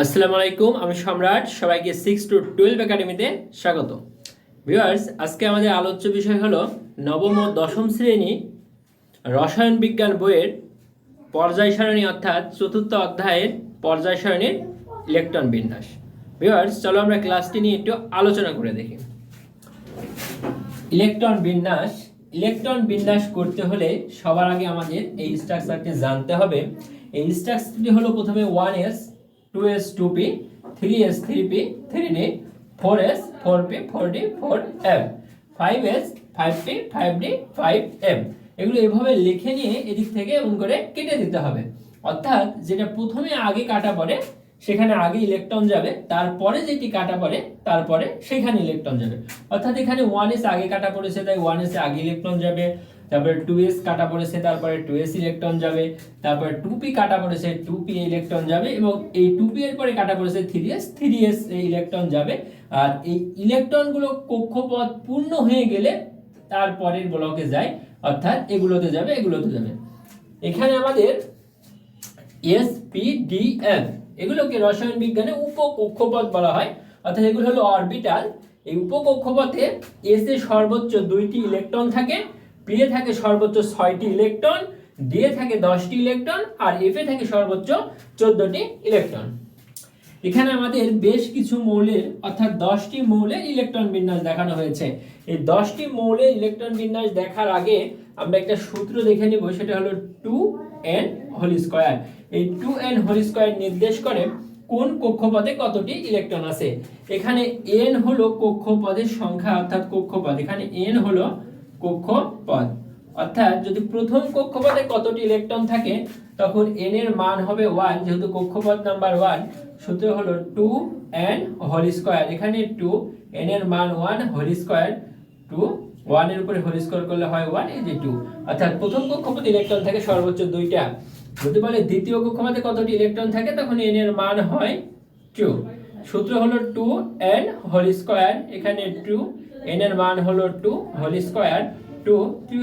আসসালামু আলাইকুম, আমি সম্রাট, সবাইকে সিক্স টু টুয়েলভ একাডেমিতে স্বাগত। ভিউয়ার্স আজকে আমাদের আলোচ্য বিষয় হলো নবম ও দশম শ্রেণি রসায়ন বিজ্ঞান বইয়ের পর্যায় সারণী অর্থাৎ চতুর্থ অধ্যায়ের পর্যায় সারণীর ইলেকট্রন বিন্যাস। ভিউয়ার্স চলো আমরা ক্লাসটি নিয়ে একটু আলোচনা করে দেখি। ইলেকট্রন বিন্যাস ইলেকট্রন বিন্যাস করতে হলে সবার আগে আমাদের এই স্ট্রাকচারটি জানতে হবে। এই স্ট্রাকচারটি হলো প্রথমে one S two S two P three S three P three D four S four P four D four M five S five P five D five M এগুলো এভাবে লিখে নিয়ে এদিক থেকে এমন করে কেটে দিতে হবে। অর্থাৎ যেটা প্রথমে আগে কাটা পড়ে, সেখানে আগে ইলেকট্রন যাবে, তারপরে যেটি কাটা পড়ে, তারপরে সেখানে ইলেকট্রন যাবে। অর্থাৎ এখানে ওয়ান এস আগে কাটা পড়েছে, তাই ওয়ান এস আগে ইলেকট্রন যাবে। তারপরে টু এস কাটা পড়েছে, তারপরে টু এস ইলেকট্রন যাবে, তারপরে টু পি কাটা পড়েছে টু পি ইলেকট্রন যাবে এবং এই টু পি এর পরে কাটা পড়েছে three S three S electron যাবে। আর এই ইলেকট্রনগুলো কক্ষপথ পূর্ণ হয়ে গেলে তারপরের ব্লকে যায়, অর্থাৎ এগুলোতে যাবে এগুলোতে যাবে। এখানে আমাদের এস পি ডি এফ এগুলোকে রসায়ন বিজ্ঞানে উপকক্ষপথ বলা হয়, অর্থাৎ এগুলো হলো অরবিটাল এই উপকক্ষপথে এস এ সর্বোচ্চ দুইটি ইলেকট্রন থাকে পি এ থাকে সর্বোচ্চ ছয়টি ইলেকট্রন ডি এ থাকে দশটি ইলেকট্রন, আর এফ এ থাকে সর্বোচ্চ চোদ্দটি ইলেকট্রন। এখানে আমাদের বেশ কিছু মৌলের, অর্থাৎ দশটি মৌলের ইলেকট্রন বিন্যাস দেখানো হয়েছে। এই দশটি মৌলের ইলেকট্রন বিন্যাস দেখার আগে আমরা একটা সূত্র দেখে নিব, সেটা হলো টু এন হোল স্কয়ার এই টু এন হোল স্কয়ার নির্দেশ করে কোন কক্ষপথে কতটি ইলেকট্রন আছে। এখানে এন হলো কক্ষপথের সংখ্যা, অর্থাৎ কক্ষপথ। এখানে এন হলো কক্ষপথ। অর্থাৎ যদি প্রথম কক্ষপথে কতটি ইলেকট্রন থাকে, তখন এন এর মান হবে ওয়ান যেহেতু কক্ষপথ নাম্বার ওয়ান সূত্র হলো টু এন হোল স্কয়ার এখানে টু এন এর মান ওয়ান হোল স্কয়ার টু ওয়ানের উপরে হোল স্কয়ার করলে হয় ওয়ান এই যে টু অর্থাৎ প্রথম কক্ষপথে ইলেকট্রন থাকে সর্বোচ্চ দুইটা। যদি বলে দ্বিতীয় কক্ষপথে কতটি ইলেকট্রন থাকে, তখন এন এর মান হয় টু সূত্র হলো টু এন হোল স্কয়ার এখানে টু এন এর মান হলো টু হোল স্কোয়ার টু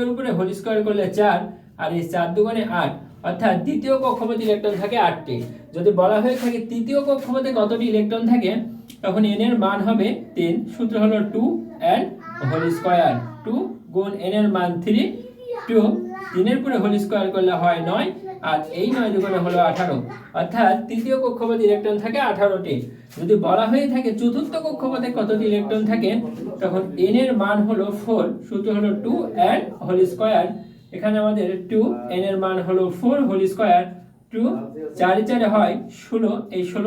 এর উপরে হোল স্কোয়ার করলে চার, আর এই চার দুগুণে আট, অর্থাৎ দ্বিতীয় কক্ষপথে ইলেকট্রন থাকে আটটি। যদি বলা হয়ে থাকে তৃতীয় কক্ষপথে কতটি ইলেকট্রন থাকে, তখন এন এর মান হবে তিন। সূত্র হলো two N whole square two গুণ এন এর মান থ্রি টু তিনের পরে হোল স্কোয়ার করলে হয় নয় আর এই নয় দুগুণে হলো আঠারো। অর্থাৎ তৃতীয় কক্ষপথে ইলেকট্রন থাকে আঠারোটি। যদি বলা হয়ে থাকে চতুর্থ কক্ষপথে কতটি ইলেকট্রন থাকে, তখন এন এর মান হলো ফোর সূত্র হলো টু এন হোল স্কোয়ার এখানে আমাদের টু এন এর মান হলো ফোর হোল স্কোয়ার টু চারে চারে হয় ষোলো, এই ষোলো